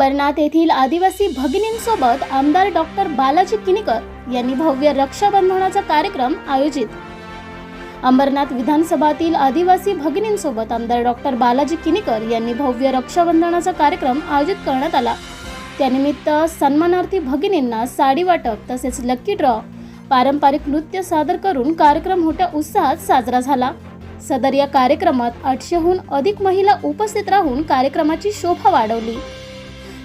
अंबरनाथ येथील आदिवासी भगिनींसोबत आमदार डॉक्टर बालाजी किनीकर यांनी भव्य रक्षाबंधनाचा कार्यक्रम आयोजित. अंबरनाथ विधानसभातील आदिवासी भगिनींसोबत आमदार डॉक्टर बालाजी किनीकर यांनी भव्य रक्षाबंधनाचा कार्यक्रम आयोजित करण्यात आला. त्यानिमित्त सन्मानार्थी भगिनींना साडी वाटप तसेच लक्की ड्रॉ पारंपरिक नृत्य सादर करून कार्यक्रम मोठ्या उत्साहात साजरा झाला. सदर या कार्यक्रमात आठशेहून अधिक महिला उपस्थित राहून कार्यक्रमाची शोभा वाढवली.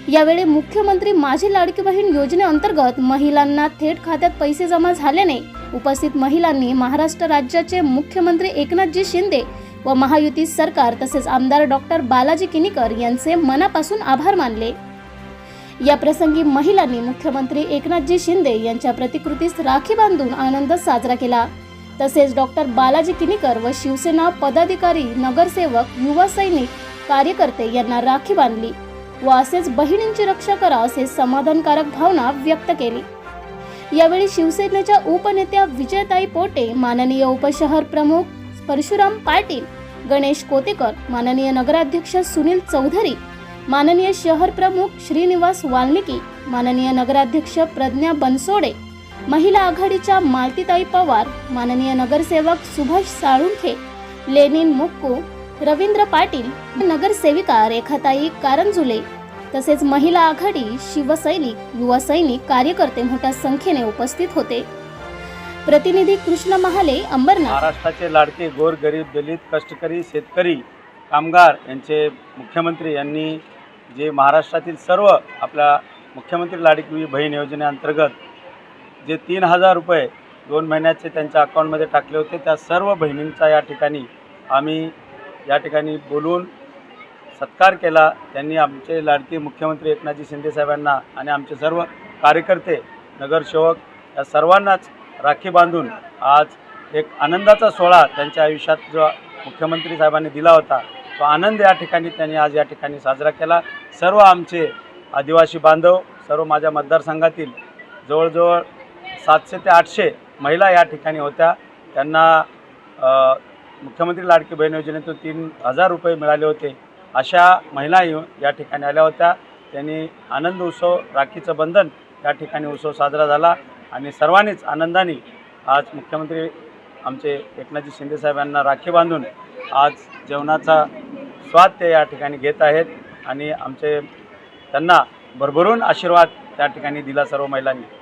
यावेळी मुख्यमंत्री माझी लाडकी बहीण योजनेअंतर्गत महिलांना थेट खात्यात पैसे जमा झाल्याने उपस्थित महिलांनी महाराष्ट्र राज्याचे मुख्यमंत्री एकनाथजी शिंदे व महायुती सरकार तसेच आमदार डॉक्टर बालाजी किनीकर यांचे मनापासून आभार मानले. या प्रसंगी महिलांनी मुख्यमंत्री एकनाथजी शिंदे यांच्या प्रतिकृतीस राखी बांधून आनंद साजरा केला. तसेच डॉक्टर बालाजी किनीकर व शिवसेना पदाधिकारी नगरसेवक युवा सैनिक कार्यकर्ते यांना राखी बांधली. व असेच बहिणींची रक्षा करा असे समाधानकारक भावना व्यक्त केली. यावेळी शिवसेनेच्या उपनेत्या विजयताई पोटे माननीय उपशहर प्रमुख परशुराम पाटील गणेश कोतेकर माननीय नगराध्यक्ष सुनील चौधरी माननीय शहर प्रमुख श्रीनिवास वाल्मिकी माननीय नगराध्यक्ष प्रज्ञा बनसोडे महिला आघाडीच्या मालतीताई पवार माननीय नगरसेवक सुभाष साळुंखे लेनिन मुक्कू रवींद्र पाटील नगरसेविका रेखाताई कारंजुले तसेच महिला आघाडी शिवसैनिक युवा सैनिक कार्यकर्ते मोठ्या संख्येने उपस्थित होते. प्रतिनिधी कृष्ण महाले अंबरनाथ. महाराष्ट्राचे लाडके गोर गरीब दलित कष्टकरी शेतकरी कामगार यांचे मुख्यमंत्री यांनी जे महाराष्ट्रातील सर्व आपल्या मुख्यमंत्री लाडकी बहीण योजनेअंतर्गत जे तीन हजार रुपये दोन महिन्याचे त्यांच्या अकाउंटमध्ये टाकले होते त्या सर्व बहिणींचा या ठिकाणी आम्ही या ठिकाणी बोलून सत्कार केला. त्यांनी आमचे लाडके मुख्यमंत्री एकनाथजी शिंदेसाहेबांना आणि आमचे सर्व कार्यकर्ते नगरसेवक या सर्वांनाच राखी बांधून आज एक आनंदाचा सोहळा त्यांच्या आयुष्यात जो मुख्यमंत्री साहेबांनी दिला होता तो आनंद या ठिकाणी त्यांनी आज या ठिकाणी साजरा केला. सर्व आमचे आदिवासी बांधव सर्व माझ्या मतदारसंघातील जवळजवळ सातशे ते आठशे महिला या ठिकाणी होत्या. त्यांना मुख्यमंत्री लाडकी बहीण योजनेतून तीन हजार रुपये मिळाले होते. अशा महिला येऊन या ठिकाणी आल्या होत्या. त्यांनी आनंद उत्सव राखीचं बंधन या ठिकाणी उत्सव साजरा झाला आणि सर्वांनीच आनंदाने आज मुख्यमंत्री आमचे एकनाथजी शिंदेसाहेब यांना राखी बांधून आज जेवणाचा स्वाद ते या ठिकाणी घेत आहेत आणि आमचे त्यांना भरभरून आशीर्वाद त्या ठिकाणी दिला सर्व महिलांनी.